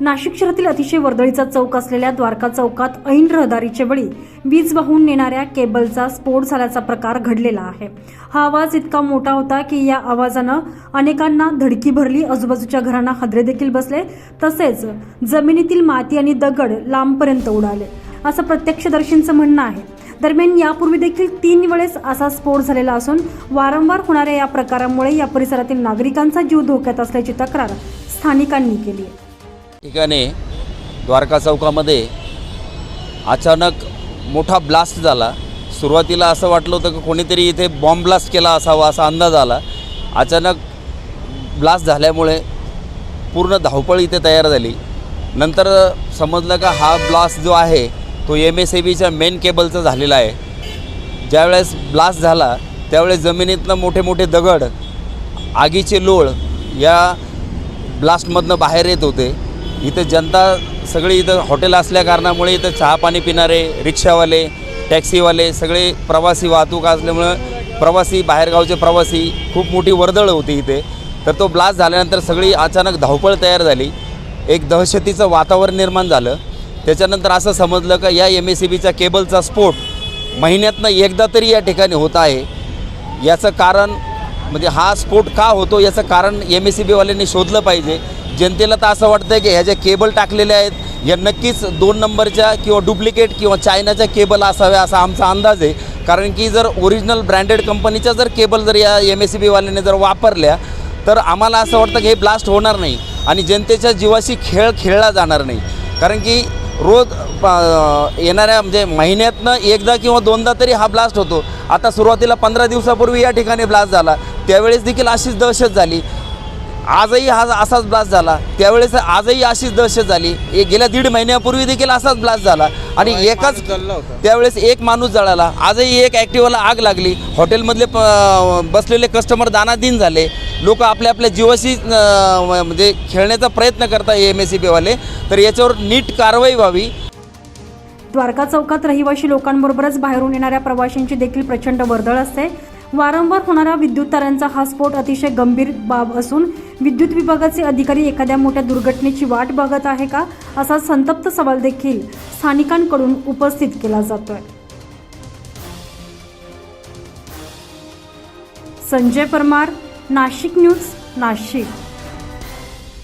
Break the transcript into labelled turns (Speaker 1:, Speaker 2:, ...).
Speaker 1: नाशिक शहरातील अतिशय वर्दळीचा चौक असलेल्या द्वारका चौकात ऐन रहदारीच्या वेळी वीज वाहून नेणाऱ्या केबलचा स्फोट झाल्याचा प्रकार घडलेला आहे. हा आवाज इतका मोठा होता की या आवाजानं अनेकांना धडकी भरली आजूबाजूच्या घरांना हादरे देखील बसले तसेच जमिनीतील माती आणि दगड लांबपर्यंत उडाले. असं प्रत्यक्षदर्शींचं म्हणणं आहे. दरम्यान यापूर्वी देखील तीन वेळेस असा स्फोट झालेला असून वारंवार होणाऱ्या या प्रकारामुळे या परिसरातील नागरिकांचा जीव धोक्यात असल्याची तक्रार स्थानिकांनी केली आहे.
Speaker 2: ठिकाणी द्वारका चौकामध्ये अचानक मोठा ब्लास्ट झाला. सुरुवातीला असं वाटलं होतं की कोणीतरी इथे बॉम्ब ब्लास्ट केला असावा असा अंदाज आला. अचानक ब्लास्ट झाल्यामुळे पूर्ण धावपळ इथे तयार झाली. नंतर समजलं का हा ब्लास्ट जो आहे तो एम एस ए बीच्या मेन केबलचा झालेला आहे. ज्यावेळेस ब्लास्ट झाला त्यावेळेस जमिनीतनं मोठे मोठे दगड आगीचे लोळ या ब्लास्टमधनं बाहेर येत होते. इथं जनता सगळी इथं हॉटेल असल्या कारणामुळे इथं चहा पाणी पिणारे रिक्षावाले टॅक्सीवाले सगळे प्रवासी वाहतूक असल्यामुळं प्रवासी बाहेरगावचे प्रवासी खूप मोठी वर्दळ होती इथे. तर तो ब्लास्ट झाल्यानंतर सगळी अचानक धावपळ तयार झाली. एक दहशतीचं वातावरण निर्माण झालं. त्याच्यानंतर असं समजलं का या एम एस सी बीच्या केबलचा स्फोट महिन्यातनं एकदा तरी या ठिकाणी होत आहे. याचं कारण म्हणजे हा स्फोट का होतो याचं कारण एम एस सी बीवाल्यांनी शोधलं पाहिजे. जनतेला तर असं वाटतं की ह्या ज्या केबल टाकलेल्या आहेत या नक्कीच दोन नंबरच्या किंवा डुप्लिकेट किंवा चायनाच्या केबल असाव्या असा आमचा अंदाज आहे. कारण की जर ओरिजिनल ब्रँडेड कंपनीच्या जर केबल जर या एम एस सी बीवाल्याने जर वापरल्या तर आम्हाला असं वाटतं की हे ब्लास्ट होणार नाही आणि जनतेच्या जीवाशी खेळ खेळला जाणार नाही. कारण की रोज प- येणाऱ्या म्हणजे महिन्यातनं एकदा किंवा दोनदा तरी हा ब्लास्ट होतो. आता सुरुवातीला पंधरा दिवसापूर्वी या ठिकाणी ब्लास्ट झाला. त्यावेळेस देखील अशीच दहशत झाली. आजही हा असाच ब्लास्ट झाला. त्यावेळेस आजही अशीच दहशत झाली. एक गेल्या दीड महिन्यापूर्वी देखील असाच ब्लास्ट झाला. आणि एकाच त्यावेळेस एक माणूस जळाला. आजही एक ॲक्टिवाला आग लागली. हॉटेलमधले प- बसलेले कस्टमर दानाधीन झाले. लोक आपल्या आपल्या जीवाशी म्हणजे खेळण्याचा प्रयत्न करतात एम एस सी बीवाले तर याच्यावर नीट कारवाई व्हावी.
Speaker 1: द्वारका चौकात रहिवाशी लोकांबरोबरच बाहेरून येणाऱ्या प्रवाशांची देखील प्रचंड वर्दळ असते. वारंवार होणारा विद्युत तारांचा हा स्फोट अतिशय गंभीर बाब असून विद्युत विभागाचे अधिकारी एखाद्या मोठ्या दुर्घटनेची वाट बघत आहे का असा संतप्त सवाल देखील स्थानिकांकडून उपस्थित केला जातोय. संजय परमार नाशिक न्यूज नाशिक.